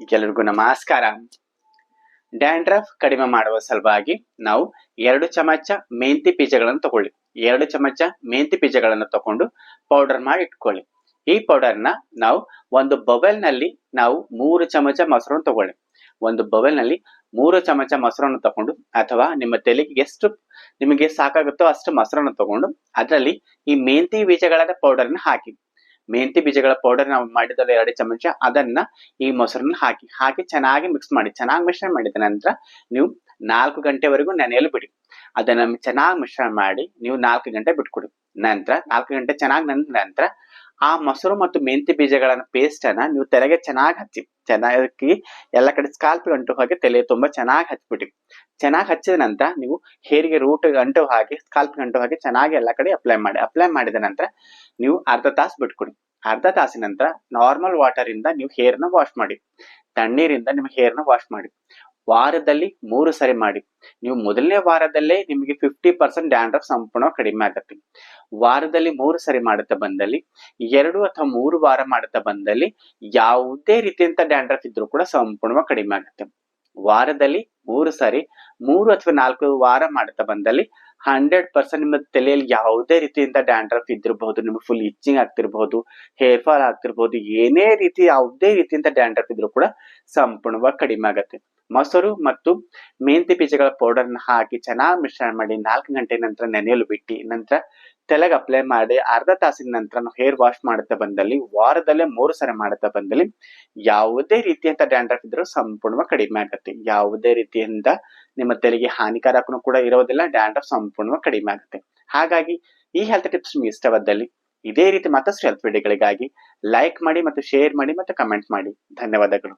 ಎಲ್ಲರಿಗೂ ನಮಸ್ಕಾರ. ಡ್ಯಾಂಡ್ರಫ್ ಕಡಿಮೆ ಮಾಡುವ ಸಲುವಾಗಿ ನಾವು ಎರಡು ಚಮಚ ಮೆಂತಿ ಬೀಜಗಳನ್ನು ತಗೊಳ್ಳಿ. ಎರಡು ಚಮಚ ಮೆಂತಿ ಬೀಜಗಳನ್ನು ತಗೊಂಡು ಪೌಡರ್ ಮಾಡಿ ಇಟ್ಕೊಳ್ಳಿ. ಈ ಪೌಡರ್ನ ನಾವು ಒಂದು ಬವೆಲ್ನಲ್ಲಿ ನಾವು ಮೂರು ಚಮಚ ಮೊಸರನ್ನು ತಗೊಳ್ಳಿ. ಒಂದು ಬವೆಲ್ನಲ್ಲಿ ಮೂರು ಚಮಚ ಮೊಸರನ್ನು ತಗೊಂಡು ಅಥವಾ ನಿಮ್ಮ ತೆಲೆಗೆ ಎಷ್ಟು ನಿಮಗೆ ಸಾಕಾಗುತ್ತೋ ಅಷ್ಟು ಮೊಸರನ್ನು ತಗೊಂಡು ಅದರಲ್ಲಿ ಈ ಮೆಂತಿ ಪೌಡರ್ ಪೌಡರ್ನ ಹಾಕಿ. ಮೆಂತಿ ಬೀಜಗಳ ಪೌಡರ್ ನಾವು ಮಾಡಿದಲ್ಲ ಎರಡು ಚಮಚ ಅದನ್ನ ಈ ಮೊಸರನ್ನ ಹಾಕಿ ಹಾಕಿ ಚೆನ್ನಾಗಿ ಮಿಕ್ಸ್ ಮಾಡಿ, ಚೆನ್ನಾಗಿ ಮಿಶ್ರಣ ಮಾಡಿದ ನಂತರ ನೀವು ನಾಲ್ಕು ಗಂಟೆವರೆಗೂ ನೆನೆಯಲು ಬಿಡಿ. ಅದನ್ನ ಚೆನ್ನಾಗಿ ಮಿಶ್ರಣ ಮಾಡಿ ನೀವು ನಾಲ್ಕು ಗಂಟೆ ಬಿಟ್ಕೊಡಿ. ನಂತರ ನಾಲ್ಕು ಗಂಟೆ ಚೆನ್ನಾಗಿ ನೆಂದ ನಂತರ ಆ ಮೊಸರು ಮತ್ತು ಮೆಂತಿ ಬೀಜಗಳನ್ನ ಪೇಸ್ಟ್ ಅನ್ನ ನೀವು ತಲೆಗೆ ಚೆನ್ನಾಗಿ ಹಚ್ಚಿ, ಚೆನ್ನಾಗಿ ಎಲ್ಲ ಕಡೆ ಸ್ಕಾಲ್ಪ್ ಗಂಟು ಹಾಗೆ ತಲೆ ತುಂಬಾ ಚೆನ್ನಾಗಿ ಹಚ್ಬಿಡಿ ಚೆನ್ನಾಗಿ ಹಚ್ಚಿದ ನಂತರ ನೀವು ಹೇರಿಗೆ ರೂಟ್ ಗಂಟು ಹಾಗೆ ಸ್ಕಾಲ್ಪ್ ಗಂಟು ಹಾಗೆ ಚೆನ್ನಾಗಿ ಎಲ್ಲ ಕಡೆ ಅಪ್ಲೈ ಮಾಡಿ ಅಪ್ಲೈ ಮಾಡಿದ ನಂತರ ನೀವು ಅರ್ಧ ತಾಸು ಬಿಟ್ಕೊಡಿ. ಅರ್ಧ ತಾಸಿನ ನಂತರ ನಾರ್ಮಲ್ ವಾಟರ್ ಇಂದ ನೀವು ಹೇರ್ನ ವಾಶ್ ಮಾಡಿ, ತಣ್ಣೀರಿಂದ ನಿಮ್ಮ ಹೇರ್ನ ವಾಶ್ ಮಾಡಿ. ವಾರದಲ್ಲಿ ಮೂರು ಸರಿ ಮಾಡಿ. ನೀವು ಮೊದಲನೇ ವಾರದಲ್ಲೇ ನಿಮಗೆ ಫಿಫ್ಟಿ ಪರ್ಸೆಂಟ್ ಡ್ಯಾಂಡ್ರಫ್ ಸಂಪೂರ್ಣ ಕಡಿಮೆ ಆಗುತ್ತೆ. ವಾರದಲ್ಲಿ ಮೂರು ಸರಿ ಮಾಡುತ್ತಾ ಬಂದಲ್ಲಿ, ಎರಡು ಅಥವಾ ಮೂರು ವಾರ ಮಾಡುತ್ತಾ ಬಂದಲ್ಲಿ ಯಾವುದೇ ರೀತಿಯಂತ ಡ್ಯಾಂಡ್ರಫ್ ಇದ್ರೂ ಕೂಡ ಸಂಪೂರ್ಣವಾಗಿ ಕಡಿಮೆ ಆಗುತ್ತೆ. ವಾರದಲ್ಲಿ ಮೂರು ಸಾರಿ, ಮೂರು ಅಥವಾ ನಾಲ್ಕು ವಾರ ಮಾಡುತ್ತಾ ಬಂದಲ್ಲಿ ಹಂಡ್ರೆಡ್ ಪರ್ಸೆಂಟ್ ನಿಮ್ಮ ತಲೆಯಲ್ಲಿ ಯಾವುದೇ ರೀತಿಯಿಂದ ಡ್ಯಾಂಡ್ರಫ್ ಇದ್ದಿರಬಹುದು ನಿಮಗೆ ಫುಲ್ ಇಚ್ಚಿಂಗ್ ಆಗ್ತಿರ್ಬಹುದು ಹೇರ್ ಫಾಲ್ ಆಗ್ತಿರ್ಬಹುದು ಏನೇ ರೀತಿ ಯಾವುದೇ ರೀತಿಯಿಂದ ಡ್ಯಾಂಡ್ರಫ್ ಇದ್ರೂ ಕೂಡ ಸಂಪೂರ್ಣವಾಗಿ ಕಡಿಮೆ ಆಗುತ್ತೆ. ಮೊಸರು ಮತ್ತು ಮೆಂತಿ ಬೀಜಗಳ ಪೌಡರ್ನ ಹಾಕಿ ಚೆನ್ನಾಗಿ ಮಿಶ್ರಣ ಮಾಡಿ ನಾಲ್ಕು ಗಂಟೆ ನಂತರ ನೆನೆಯಲು ಬಿಟ್ಟು, ನಂತರ ತಲೆಗೆ ಅಪ್ಲೈ ಮಾಡಿ ಅರ್ಧ ತಾಸಿನ ನಂತರ ನಾವು ಹೇರ್ ವಾಶ್ ಮಾಡುತ್ತಾ ಬಂದಲ್ಲಿ, ವಾರದಲ್ಲೇ ಮೂರು ಸರಿ ಮಾಡುತ್ತಾ ಬಂದಲ್ಲಿ ಯಾವುದೇ ರೀತಿಯಂತ ಡ್ಯಾಂಡ್ರಫ್ ಇದ್ರೂ ಸಂಪೂರ್ಣವಾಗಿ ಕಡಿಮೆ ಆಗುತ್ತೆ. ಯಾವುದೇ ರೀತಿಯಿಂದ ನಿಮ್ಮ ತಲೆಗೆ ಹಾನಿಕಾರಕನೂ ಕೂಡ ಇರೋದಿಲ್ಲ ಡ್ಯಾಂಡ್ರಫ್ ಸಂಪೂರ್ಣವಾಗಿ ಕಡಿಮೆ ಆಗುತ್ತೆ. ಹಾಗಾಗಿ ಈ ಹೆಲ್ತ್ ಟಿಪ್ಸ್ ನಿಮ್ಗೆ ಇಷ್ಟವಾದಲ್ಲಿ ಇದೇ ರೀತಿ ಮತ್ತಷ್ಟು ಹೆಲ್ತ್ ವಿಡಿಯೋಗಳಿಗಾಗಿ ಲೈಕ್ ಮಾಡಿ ಮತ್ತು ಶೇರ್ ಮಾಡಿ ಮತ್ತು ಕಮೆಂಟ್ ಮಾಡಿ. ಧನ್ಯವಾದಗಳು.